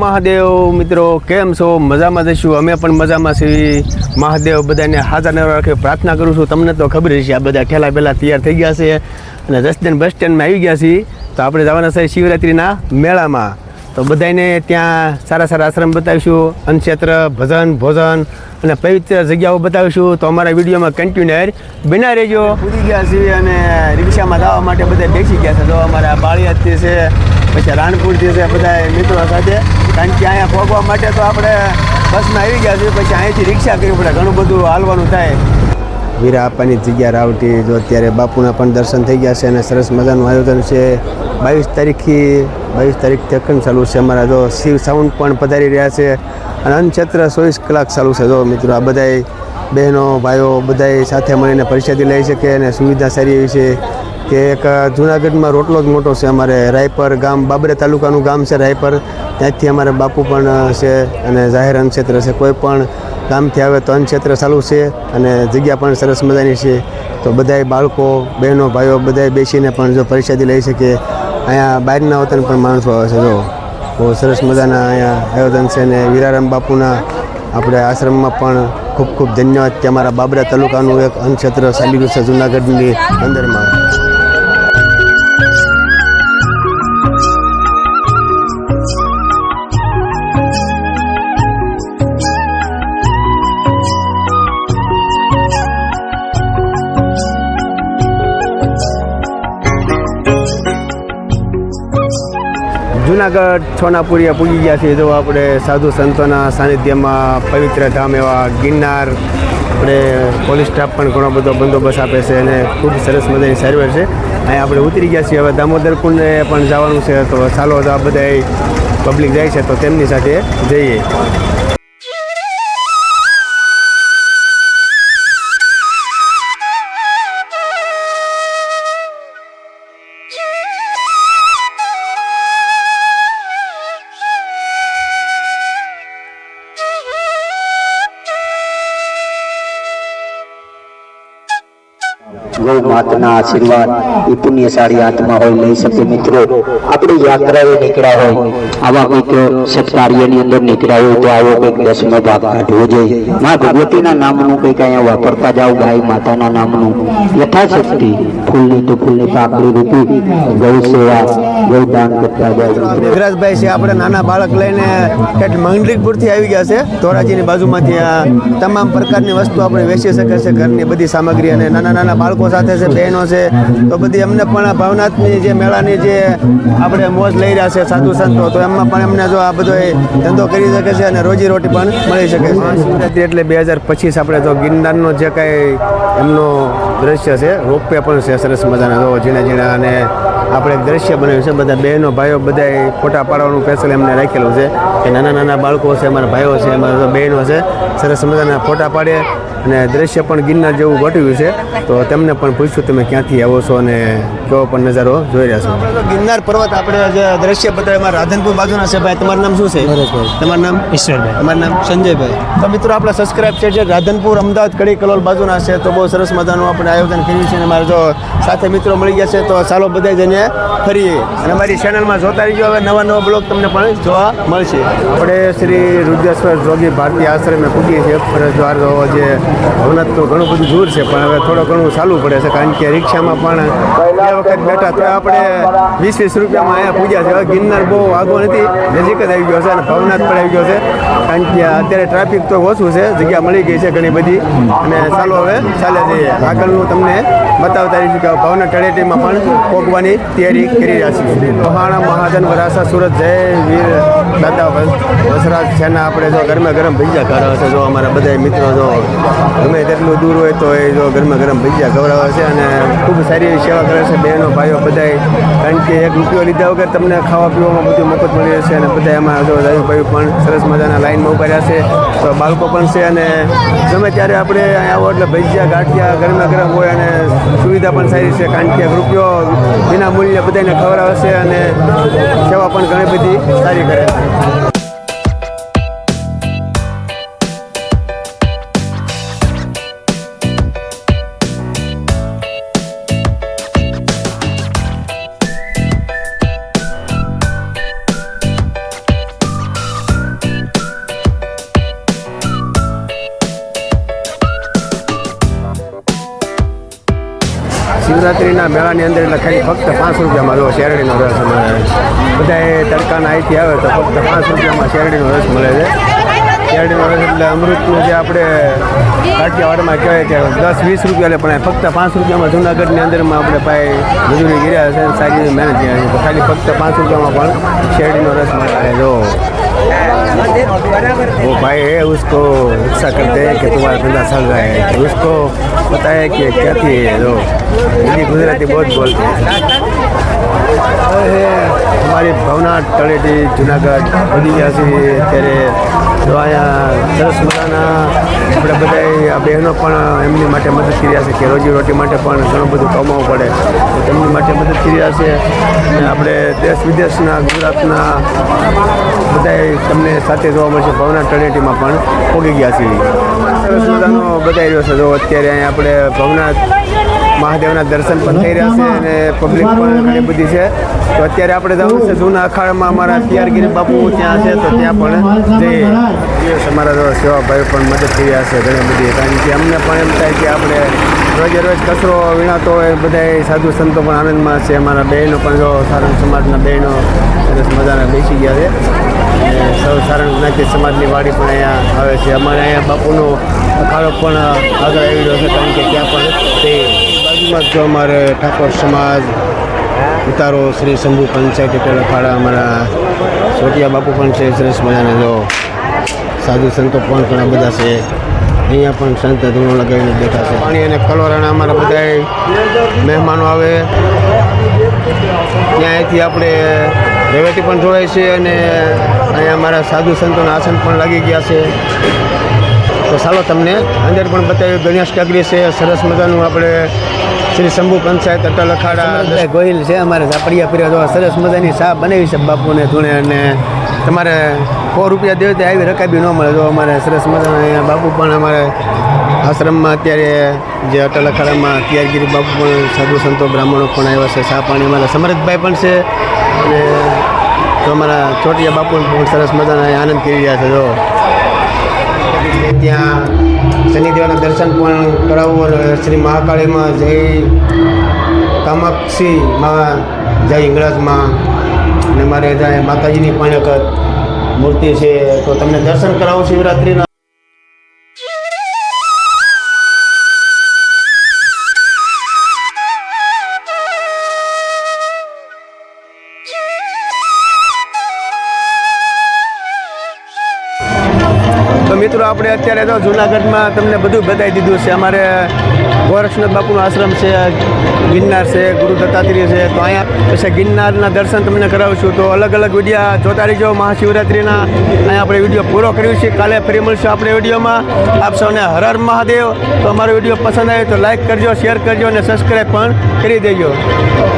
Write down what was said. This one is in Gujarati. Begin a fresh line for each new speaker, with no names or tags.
મહાદેવ, મિત્રો, કેમ છો? મજામાં જઈશું અમે પણ મજામાં છીએ. મહાદેવ બધાને હાજર ન રાખે પ્રાર્થના કરું છું. તમને તો ખબર છે આ બધા ઠેલા પહેલાં તૈયાર થઈ ગયા છે અને જસદન બસ સ્ટેન્ડમાં આવી ગયા છીએ. તો આપણે જવાના છે શિવરાત્રિના મેળામાં. તો બધાને ત્યાં સારા સારા આશ્રમ બતાવીશું. અન્નક્ષેત્ર, ભજન, ભોજન અને પવિત્ર જગ્યાઓ બતાવીશું. તો અમારા વિડીયોમાં કન્ટિન્યુઅર બના રહેજો. ઉડી ગયા છીએ અને રિક્ષામાં જવા માટે બધા બેસી ગયા છે. તો અમારા બાળિયાથી છે પછી રાણપુરથી છે બધા મિત્રો સાથે. કારણ કે અહીંયા પહોંચવા માટે તો આપણે બસમાં આવી ગયા છીએ, પછી અહીંથી રિક્ષા કરવી પડે ઘણું બધું હાલવાનું થાય. વીરા આપવાની જગ્યા રાવટી, જો અત્યારે બાપુના પણ દર્શન થઈ ગયા છે અને સરસ મજાનું આયોજન છે. બાવીસ તારીખથી, બાવીસ તારીખ અખંડ ચાલુ છે અમારા, જો શિવ સાઉન્ડ પણ પધારી રહ્યા છે અને અનક્ષેત્ર ચોવીસ કલાક ચાલુ છે. જો મિત્રો આ બધાય બહેનો, ભાઈઓ બધાય સાથે મળીને પરિષદી લઈ શકે અને સુવિધા સારી એવી છે. કે એક જુનાગઢમાં રોટલો જ મોટો છે અમારે રાયપર ગામ, બાબરે તાલુકાનું ગામ છે રાયપર. ત્યાંથી અમારે બાપુ પણ છે અને જાહેર અન્નક્ષેત્ર છે. કોઈ પણ ગામથી આવે તો અન્નક્ષેત્ર ચાલુ છે અને જગ્યા પણ સરસ મજાની છે. તો બધાય બાળકો, બહેનો, ભાઈઓ બધાય બેસીને પણ જો પરિષદી લઈ શકે. અહીંયા બહારના વતન પણ માણસો આવે છે, જો. બહુ સરસ મજાના અહીંયા આયોજન છે અને વીરારામ બાપુના આપણે આશ્રમમાં પણ ખૂબ ખૂબ ધન્યવાદ કે અમારા બાબરા તાલુકાનું એક અન્નક્ષેત્ર ચાલી રહ્યું છે જુનાગઢની અંદરમાં. જુનાગઢ છોનાપુરિયા પૂજી ગયા છીએ. જો આપણે સાધુ સંતોના સાનિધ્યમાં પવિત્ર ધામ એવા ગિરનાર, આપણે પોલીસ સ્ટાફ પણ ઘણો બધો બંદોબસ્ત આપે છે અને ખૂબ સરસ મજાની સારવાર છે. અહીંયા આપણે ઉતરી ગયા છીએ. હવે દામોદર કુંડને પણ જવાનું છે. તો ચાલો તો આ બધા પબ્લિક જાય છે. તો તેમની સાથે જઈએ.
ગૌ માતાના આશીર્વાદ એ પુણ્યશાળી આત્મા હોય, લઈ શકે મિત્રો. આપણે યાત્રાએ નીકળ્યા હોય, આવા કંઈક સત્કાર્યની અંદર નીકળ્યા હોય, તો આવો કંઈક દસમો ભાગ કાઢવો જોઈએ. મા ભગવતીના નામનું કંઈક અહીંયા વાપરતા જાઓ, ગાય માતાના નામનું. યથાશક્તિ, ફૂલની તો ફૂલની પાકડી રૂપી, ગૌ સેવા ગૌદાન કરતા જાઓ
મેઘરાજભાઈ છે, આપણે નાના બાળક લઈને ઠેઠ મંગલીકપુરથી આવી ગયા છે. ધોરાજીની બાજુમાંથી તમામ પ્રકારની વસ્તુ આપણે વેચી શકે છે ઘરની બધી સામગ્રી અને નાના નાના બાળકો સાથે છે બહેનો છે, તો બધી એમને પણ ભાવનાથની જે મેળાની જે આપણે મોજ લઈ રહ્યા છે, સાધુ સંતો, તો એમાં પણ એમને જો આ બધો ધંધો કરી શકે છે અને રોજી રોટી પણ મળી શકે છે. એટલે બે હજાર પચીસ આપણે તો ગિરનારનો જે કાંઈ એમનો દ્રશ્ય છે રોપવે પણ છે, સરસ મજાના. જો ઝીણા ઝીણા અને આપણે દ્રશ્ય બનાવ્યું છે, બધા બહેનો, ભાઈઓ બધા ફોટા પાડવાનું સ્પેશિયલ એમને રાખેલું છે કે નાના નાના બાળકો છે, અમારા ભાઈઓ છે, અમારા બહેનો છે, સરસ મજાના ફોટા પાડે અને દ્રશ્ય પણ ગિરનાર જેવું ઘટ્યું છે. તો તેમને પણ પૂછ્યું, તમે ક્યાંથી આવો છો? અને કેવો પણ નજારો જોઈ રહ્યા છો. ગિરનાર પર્વત આપણે જે દ્રશ્ય બતાવ્યું એમાં રાધનપુર બાજુના છે ભાઈ. તમારું નામ શું છે? તમારું નામ?
ઈશ્વરભાઈ.
તમારું નામ સંજયભાઈ. તો મિત્રો આપણા સબસ્ક્રાઇબ છે જે રાધનપુર અમદાવાદ કડી કલોલ બાજુના છે તો બહુ સરસ મજાનું આપણે આયોજન કર્યું છે અને મારા જો સાથે મિત્રો મળી ગયા છે તો ચાલો બધા જઈને ફરીએ. અને અમારી ચેનલમાં જોતા રહીજો. હવે નવા નવા બ્લોગ તમને પણ જોવા મળશે. આપણે શ્રી રુદ્રેશ્વર જોગી ભારતીય આશ્રમે પૂગીએ છીએ. ફરજવાર જે ભવનાથ તો ઘણું બધું દૂર છે પણ હવે થોડું ઘણું ચાલવું પડે છે કારણ કે રિક્ષામાં પણ વખત બેઠા તો આપણે વીસ વીસ રૂપિયામાં અહીંયા પૂજ્યા છે. ગિરનાર બહુ આગો નથી. નજીક જ આવી ગયો છે અને ભવનાથ પણ આવી ગયો છે. કારણ કે અત્યારે ટ્રાફિક તો ઓછું છે. જગ્યા મળી ગઈ છે ઘણી બધી. અને ચાલો હવે, ચાલે જઈએ આગળનું તમને બતાવતા રહીશું કે ભાવના તળેટીમાં પણ પોગવાની તૈયારી કરી રહ્યા છીએ. મહાણા મહાજન વરાસા સુરત. જય વીર દાદા વસરાજ છેના આપણે જો ગરમે ગરમ ભજીયા ખવડાવે છે. જો અમારા બધા મિત્રો જો ગમે તેટલું દૂર હોય તો એ જો ગરમે ગરમ ભજીયા ખવડાવે છે અને ખૂબ સારી એવી સેવા કરે છે. બહેનો, ભાઈઓ બધાય, કારણ કે એક રૂપિયો લીધા વગર તમને ખાવા પીવામાં બધું મફત મળી રહેશે અને બધા એમાં જો ભાઈઓ પણ સરસ મજાના લાઈનમાં ઊભા રહ્યા છે. તો બાળકો પણ છે અને ગમે ત્યારે આપણે અહીંયા આવો એટલે ભજીયા, ગાંઠિયા, ગરમા ગરમ હોય અને સુવિધા પણ સારી છે, કારણ કે રૂપિયો વિના મૂલ્યે બધાને ખવડાવે છે અને સેવા પણ ઘણી બધી સારી કરે છે. શિવરાત્રિના મેળાની અંદર એટલે ખાલી ફક્ત પાંચ રૂપિયામાં જો શેરડીનો રસ મળે. છે બધાએ તડકાના અહીંથી આવે તો ફક્ત પાંચ રૂપિયામાં શેરડીનો રસ મળે છે. કેરડીનો રસ એટલે અમૃતનું જે આપણે કાઠિયાવાડમાં કહેવાય કે દસ વીસ રૂપિયા પણ ફક્ત પાંચ રૂપિયામાં જૂનાગઢની અંદરમાં આપણે ભાઈ મજૂરી કર્યા છે સારી મહેનત કર્યા છે ખાલી ફક્ત પાંચ રૂપિયામાં પણ શેરડીનો રસ મળે જો वो भाई है उसको रिक्शा करते हैं कि तुम्हारा धंधा चल रहा है उसको पता है कि क्या थी जो हिंदी गुजराती बहुत बोलते हैं हमारी भावना तळेटी જુનાગઢ વધી ગયા છે ત્યારે તો અહીંયા સરસ મજાના આપણે બધા બહેનો પણ એમની માટે મદદ કરી રહ્યા છે કે રોજી રોટી માટે પણ ઘણું બધું કમાવવું પડે. તો તેમની માટે મદદ કરી રહ્યા છે. આપણે દેશ વિદેશના, ગુજરાતના બધાય તમને સાથે જોવા મળશે. ભવના તળેટીમાં પણ પોગી ગયા છીએ. સરસ મજાનો બતાવી રહ્યો છે. જો અત્યારે અહીંયા આપણે ભવનાથ મહાદેવના દર્શન પણ થઈ રહ્યા છે અને પબ્લિક પણ ઘણી બધી છે. તો અત્યારે આપણે જવું છે જૂના અખાડામાં અમારા પિયારગીરી બાપુ ત્યાં છે તો ત્યાં પણ જઈએ અમારા જો સેવાભાઈ પણ મદદ કરી રહ્યા છે ઘણી બધી. કારણ કે અમને પણ એમ થાય કે આપણે રોજે રોજ કચરો વીણાતો હોય બધાય સાધુ સંતો પણ આનંદમાં છે. અમારા બહેનો પણ જો સારંગ સમાજના બહેનો સરસ મજાના બેસી ગયા છે. અને સૌ સારંગ જ્ઞાતિ સમાજની વાડી પણ અહીંયા આવે છે. અમારે અહીંયા બાપુનો અખાડો પણ આગળ આવી રહ્યો છે કારણ કે ત્યાં પણ તે બાજુમાં જ અમારે ઠાકોર સમાજ, ઉતારો શ્રી શંભુ પંચાયત પેલા ફાળા અમારા સોટિયા બાપુ પણ છે, સરસ મજાના જો સાધુ સંતો પણ ઘણા બધા છે. અહીંયા પણ સંત ધૂણો લગાવીને છે. પાણી અને કલોરાના અમારા બધા મહેમાનો આવે. ત્યાંથી આપણે રેવેટી પણ જોડાય છે અને અહીંયા અમારા સાધુ સંતોના આસન પણ લાગી ગયા છે. તો ચાલો તમને અંદર પણ બતાવ્યું, ગણેશ ટગરી છે, સરસ મજાનું આપણે શ્રી શંભુ પંચાયત અટલ અખાડા ગોહિલ છે, અમારે ઝાપડિયા પીર્યા જોવા સરસ મજાની શાહ બનાવી છે બાપુને ધૂણે અને તમારે સો રૂપિયા દેવ તે આવી રકાબી ન મળે જો અમારે સરસ મજાના અહીંયા બાપુ પણ અમારે આશ્રમમાં અત્યારે જે અટલ અખાડામાં ત્યારગીરી બાપુ પણ સાધુ સંતો બ્રાહ્મણો પણ આવ્યા છે, શાહ પાણી અમારા સમરથભાઈ પણ છે અને તો અમારા ચોટિયા બાપુ પણ સરસ મજાના આનંદ કરી રહ્યા છે, જો. ત્યાં શનિદેવના દર્શન પણ કરાવવું શ્રી મહાકાળીમાં જય કામાક્ષીમાં જય ઇંગળાજમાં અને મારે માતાજીની પણ એક મૂર્તિ છે. તો તમને દર્શન કરાવું શિવરાત્રિના? મિત્રો, આપણે અત્યારે તો જુનાગઢમાં તમને બધું બતાવી દીધું છે. અમારે ગોરક્ષનાથ બાપુનો આશ્રમ છે, ગિરનાર છે, ગુરુ દત્તાત્રેય છે. તો અહીંયા પછી ગિરનારના દર્શન તમને કરાવું છું તો અલગ અલગ વિડીયા જોતા રહીજો. મહાશિવરાત્રિના અહીંયા આપણે વીડિયો પૂરો કર્યો છે. કાલે ફરી મળશું આપણે વિડીયોમાં. આપ સૌને હર હર મહાદેવ. તો અમારો વીડિયો પસંદ આવે તો લાઈક કરજો, શેર કરજો અને સબસ્ક્રાઈબ પણ કરી દેજો.